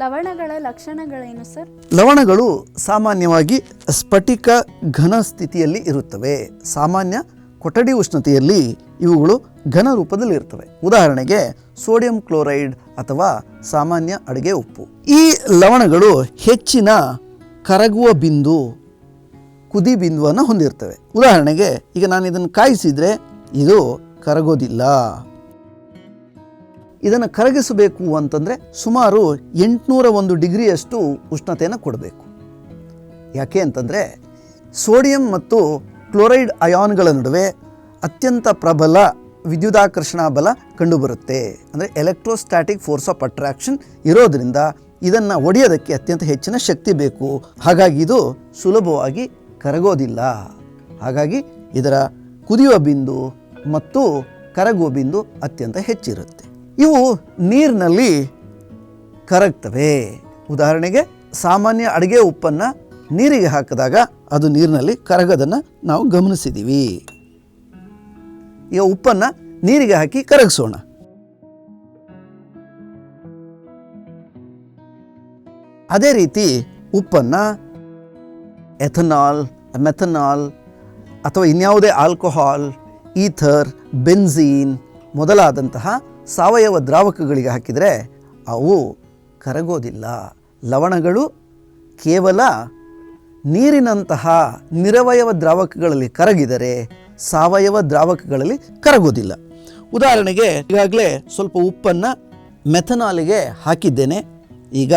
ಲವಣಗಳ ಲಕ್ಷಣಗಳೇನು ಸರ್? ಲವಣಗಳು ಸಾಮಾನ್ಯವಾಗಿ ಸ್ಫಟಿಕ ಘನ ಸ್ಥಿತಿಯಲ್ಲಿ ಇರುತ್ತವೆ. ಸಾಮಾನ್ಯ ಕೊಠಡಿ ಉಷ್ಣತೆಯಲ್ಲಿ ಇವುಗಳು ಘನ ರೂಪದಲ್ಲಿ ಇರ್ತವೆ ಉದಾಹರಣೆಗೆ ಸೋಡಿಯಂ ಕ್ಲೋರೈಡ್ ಅಥವಾ ಸಾಮಾನ್ಯ ಅಡುಗೆ ಉಪ್ಪು. ಈ ಲವಣಗಳು ಹೆಚ್ಚಿನ ಕರಗುವ ಬಿಂದು, ಕುದಿ ಬಿಂದುವನ್ನು ಹೊಂದಿರ್ತವೆ ಉದಾಹರಣೆಗೆ ಈಗ ನಾನು ಇದನ್ನು ಕಾಯಿಸಿದರೆ ಇದು ಕರಗೋದಿಲ್ಲ. ಇದನ್ನು ಕರಗಿಸಬೇಕು ಅಂತಂದರೆ ಸುಮಾರು ಎಂಟುನೂರ ಒಂದು ಡಿಗ್ರಿಯಷ್ಟು ಉಷ್ಣತೆಯನ್ನು ಕೊಡಬೇಕು. ಯಾಕೆ ಅಂತಂದರೆ ಸೋಡಿಯಂ ಮತ್ತು ಕ್ಲೋರೈಡ್ ಅಯಾನ್ಗಳ ನಡುವೆ ಅತ್ಯಂತ ಪ್ರಬಲ ವಿದ್ಯುದಾಕರ್ಷಣಾ ಬಲ ಕಂಡುಬರುತ್ತೆ. ಅಂದರೆ ಎಲೆಕ್ಟ್ರೋಸ್ಟ್ಯಾಟಿಕ್ ಫೋರ್ಸ್ ಆಫ್ ಅಟ್ರಾಕ್ಷನ್ ಇರೋದರಿಂದ ಇದನ್ನು ಒಡೆಯೋದಕ್ಕೆ ಅತ್ಯಂತ ಹೆಚ್ಚಿನ ಶಕ್ತಿ ಬೇಕು. ಹಾಗಾಗಿ ಇದು ಸುಲಭವಾಗಿ ಕರಗೋದಿಲ್ಲ. ಹಾಗಾಗಿ ಇದರ ಕುದಿಯುವ ಬಿಂದು ಮತ್ತು ಕರಗುವ ಬಿಂದು ಅತ್ಯಂತ ಹೆಚ್ಚಿರುತ್ತೆ. ಇವು ನೀರಿನಲ್ಲಿ ಕರಗ್ತವೆ. ಉದಾಹರಣೆಗೆ, ಸಾಮಾನ್ಯ ಅಡುಗೆ ಉಪ್ಪನ್ನು ನೀರಿಗೆ ಹಾಕಿದಾಗ ಅದು ನೀರಿನಲ್ಲಿ ಕರಗೋದನ್ನು ನಾವು ಗಮನಿಸಿದ್ದೀವಿ ಈಗ ಉಪ್ಪನ್ನು ನೀರಿಗೆ ಹಾಕಿ ಕರಗಿಸೋಣ. ಅದೇ ರೀತಿ ಉಪ್ಪನ್ನು ಎಥನಾಲ್, ಮೆಥನಾಲ್ ಅಥವಾ ಇನ್ಯಾವುದೇ ಆಲ್ಕೋಹಾಲ್, ಈಥರ್ ಬೆನ್ಝೀನ್ ಮೊದಲಾದಂತಹ ಸಾವಯವ ದ್ರಾವಕಗಳಿಗೆ ಹಾಕಿದರೆ ಅವು ಕರಗೋದಿಲ್ಲ. ಲವಣಗಳು ಕೇವಲ ನೀರಿನಂತಹ ನಿರವಯವ ದ್ರಾವಕಗಳಲ್ಲಿ ಕರಗಿದರೆ ಸಾವಯವ ದ್ರಾವಕಗಳಲ್ಲಿ ಕರಗೋದಿಲ್ಲ. ಉದಾಹರಣೆಗೆ ಈಗಾಗಲೇ ಸ್ವಲ್ಪ ಉಪ್ಪನ್ನು ಮೆಥನಾಲಿಗೆ ಹಾಕಿದ್ದೇನೆ. ಈಗ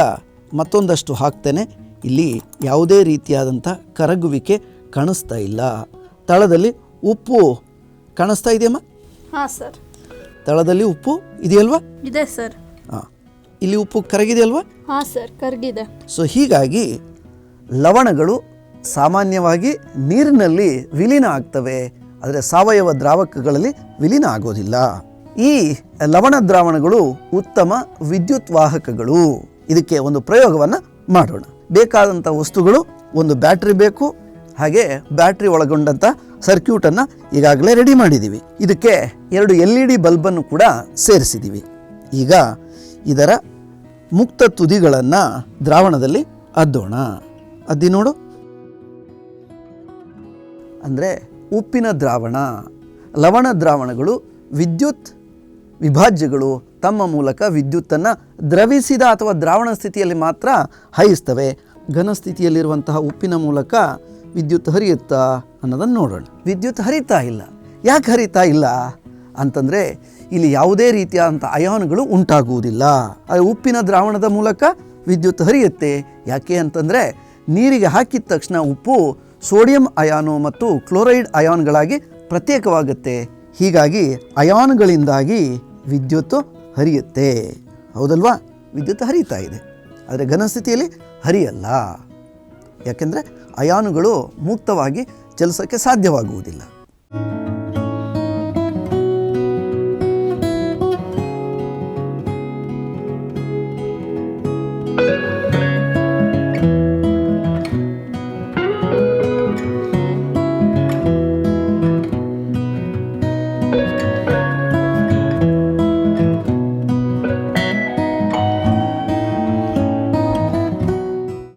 ಮತ್ತೊಂದಷ್ಟು ಹಾಕ್ತೇನೆ. ಇಲ್ಲಿ ಯಾವುದೇ ರೀತಿಯಾದಂಥ ಕರಗುವಿಕೆ ಕಾಣಿಸ್ತಾ ಇಲ್ಲ. ತಳದಲ್ಲಿ ಉಪ್ಪು ಕಾಣಿಸ್ತಾ ಇದೆಯಮ್ಮ? ಹಾಂ ಸರ್. ತಳದಲ್ಲಿ ಉಪ್ಪು ಇದೆಯಲ್ವಾ? ಇದೆ ಸರ್. ಹಾಂ. ಇಲ್ಲಿ ಉಪ್ಪು ಕರಗಿದೆಯಲ್ವಾ? ಹಾ ಸರ್ ಕರಗಿದೆ. ಸೊ ಹೀಗಾಗಿ ಲವಣಗಳು ಸಾಮಾನ್ಯವಾಗಿ ನೀರಿನಲ್ಲಿ ವಿಲೀನ ಆಗ್ತವೆ. ಆದರೆ ಸಾವಯವ ದ್ರಾವಕಗಳಲ್ಲಿ ವಿಲೀನ ಆಗೋದಿಲ್ಲ. ಈ ಲವಣ ದ್ರಾವಣಗಳು ಉತ್ತಮ ವಿದ್ಯುತ್ ವಾಹಕಗಳು. ಇದಕ್ಕೆ ಒಂದು ಪ್ರಯೋಗವನ್ನು ಮಾಡೋಣ. ಬೇಕಾದಂಥ ವಸ್ತುಗಳು ಒಂದು ಬ್ಯಾಟ್ರಿ ಬೇಕು ಹಾಗೆ ಬ್ಯಾಟ್ರಿ ಒಳಗೊಂಡಂಥ ಸರ್ಕ್ಯೂಟನ್ನು ಈಗಾಗಲೇ ರೆಡಿ ಮಾಡಿದ್ದೀವಿ ಇದಕ್ಕೆ ಎರಡು ಎಲ್ ಇ ಡಿ ಬಲ್ಬನ್ನು ಕೂಡ ಸೇರಿಸಿದ್ದೀವಿ ಈಗ ಇದರ ಮುಕ್ತ ತುದಿಗಳನ್ನು ದ್ರಾವಣದಲ್ಲಿ ಅದ್ದೋಣ ಅದ್ದಿ ನೋಡು. ಅಂದರೆ ಉಪ್ಪಿನ ದ್ರಾವಣ, ಲವಣ ದ್ರಾವಣಗಳು ವಿದ್ಯುತ್ ವಿಭಾಜ್ಯಗಳು ತಮ್ಮ ಮೂಲಕ ವಿದ್ಯುತ್ತನ್ನು ದ್ರವಿಸಿದ ಅಥವಾ ದ್ರಾವಣ ಸ್ಥಿತಿಯಲ್ಲಿ ಮಾತ್ರ ಹಾಯಿಸ್ತವೆ. ಘನ ಸ್ಥಿತಿಯಲ್ಲಿರುವಂತಹ ಉಪ್ಪಿನ ಮೂಲಕ ವಿದ್ಯುತ್ ಹರಿಯುತ್ತಾ ಅನ್ನೋದನ್ನು ನೋಡೋಣ. ವಿದ್ಯುತ್ ಹರಿತಾ ಇಲ್ಲ. ಯಾಕೆ ಹರಿತಾ ಇಲ್ಲ? ಅಂತಂದರೆ ಇಲ್ಲಿ ಯಾವುದೇ ರೀತಿಯಾದಂಥ ಅಯಾನುಗಳು ಉಂಟಾಗುವುದಿಲ್ಲ. ಉಪ್ಪಿನ ದ್ರಾವಣದ ಮೂಲಕ ವಿದ್ಯುತ್ ಹರಿಯುತ್ತೆ. ಯಾಕೆ ಅಂತಂದರೆ ನೀರಿಗೆ ಹಾಕಿದ ತಕ್ಷಣ ಉಪ್ಪು ಸೋಡಿಯಂ ಅಯಾನು ಮತ್ತು ಕ್ಲೋರೈಡ್ ಅಯಾನ್ಗಳಾಗಿ ಪ್ರತ್ಯೇಕವಾಗುತ್ತೆ. ಹೀಗಾಗಿ ಅಯಾನ್ಗಳಿಂದಾಗಿ ವಿದ್ಯುತ್ ಹರಿಯುತ್ತೆ. ಹೌದಲ್ವಾ? ವಿದ್ಯುತ್ ಹರಿತಾ ಇದೆ. ಆದರೆ ಘನಸ್ಥಿತಿಯಲ್ಲಿ ಹರಿಯಲ್ಲ. ಯಾಕೆಂದರೆ ಅಯಾನುಗಳು ಮುಕ್ತವಾಗಿ ಚಲಿಸೋಕ್ಕೆ ಸಾಧ್ಯವಾಗುವುದಿಲ್ಲ.